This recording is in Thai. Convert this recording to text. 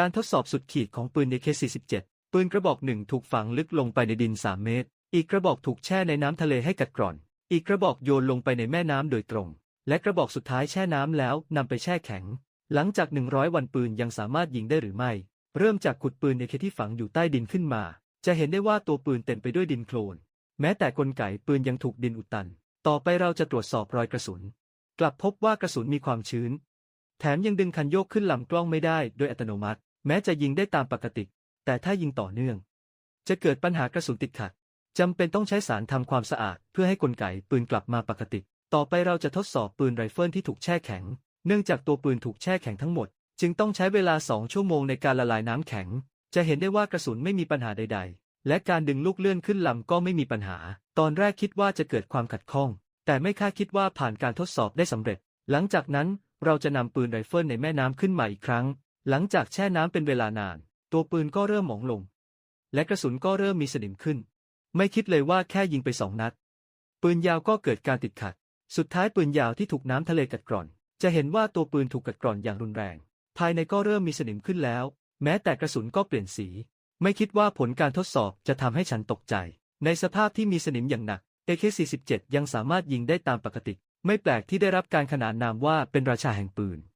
การทดสอบสุดขีดของปืน AK-47 ปืนกระบอกหนึ่งถูกฝังลึกลงไปในดิน 3 เมตร อีกกระบอกถูกแช่ในน้ำทะเลให้กัดกร่อน อีกกระบอกโยนลงไปในแม่น้ำโดยตรง และกระบอกสุดท้ายแช่น้ำแล้วนำไปแช่แข็ง หลังจาก 100 วันปืนยังสามารถยิงได้หรือไม่ เริ่มจากขุดปืน AK ที่ฝังอยู่ใต้ดินขึ้นมา จะเห็นได้ว่าตัวปืนเต็มไปด้วยดินโคลน แม้แต่กลไกปืนยังถูกดินอุดตัน ต่อไปเราจะตรวจสอบรอยกระสุน กลับพบว่ากระสุนมีความชื้น แถมยังดึงคันโยกขึ้นลำกล้องไม่ได้โดยอัตโนมัติ แม้จะยิงได้ตามปกติ แต่ถ้ายิงต่อเนื่อง จะเกิดปัญหากระสุนติดขัดจำเป็นต้องใช้สารทำความสะอาดเพื่อให้กลไกปืนกลับมาปกติ ต่อไปเราจะทดสอบปืนไรเฟิลที่ถูกแช่แข็ง เนื่องจากตัวปืนถูกแช่แข็งทั้งหมด จึงต้องใช้เวลา 2 ชั่วโมงในการละลายน้ำแข็ง จะเห็นได้ว่ากระสุนไม่มีปัญหาใด ๆ และการดึงลูกเลื่อนขึ้นลำก็ไม่มีปัญหา ตอนแรกคิดว่าจะเกิดความขัดข้อง แต่ไม่คาดคิดว่าผ่านการทดสอบได้สำเร็จ หลังจากนั้นเราจะนำปืนไรเฟิลในแม่น้ำขึ้นมาอีกครั้ง หลังจากแช่น้ำเป็นเวลานาน ตัวปืนก็เริ่มหมองลง และกระสุนก็เริ่มมีสนิมขึ้น ไม่คิดเลยว่าแค่ยิงไปสองนัด ปืนยาวก็เกิดการติดขัด สุดท้ายปืนยาวที่ถูกน้ำทะเลกัดกร่อน จะเห็นว่าตัวปืนถูกกัดกร่อนอย่างรุนแรง ภายในก็เริ่มมีสนิมขึ้นแล้ว แม้แต่กระสุนก็เปลี่ยนสี ไม่คิดว่าผลการทดสอบจะทำให้ฉันตกใจ ในสภาพที่มีสนิมอย่างหนัก AK-47 ยังสามารถยิงได้ตามปกติ ไม่แปลกที่ได้รับการขนานนามว่าเป็นราชาแห่งปืน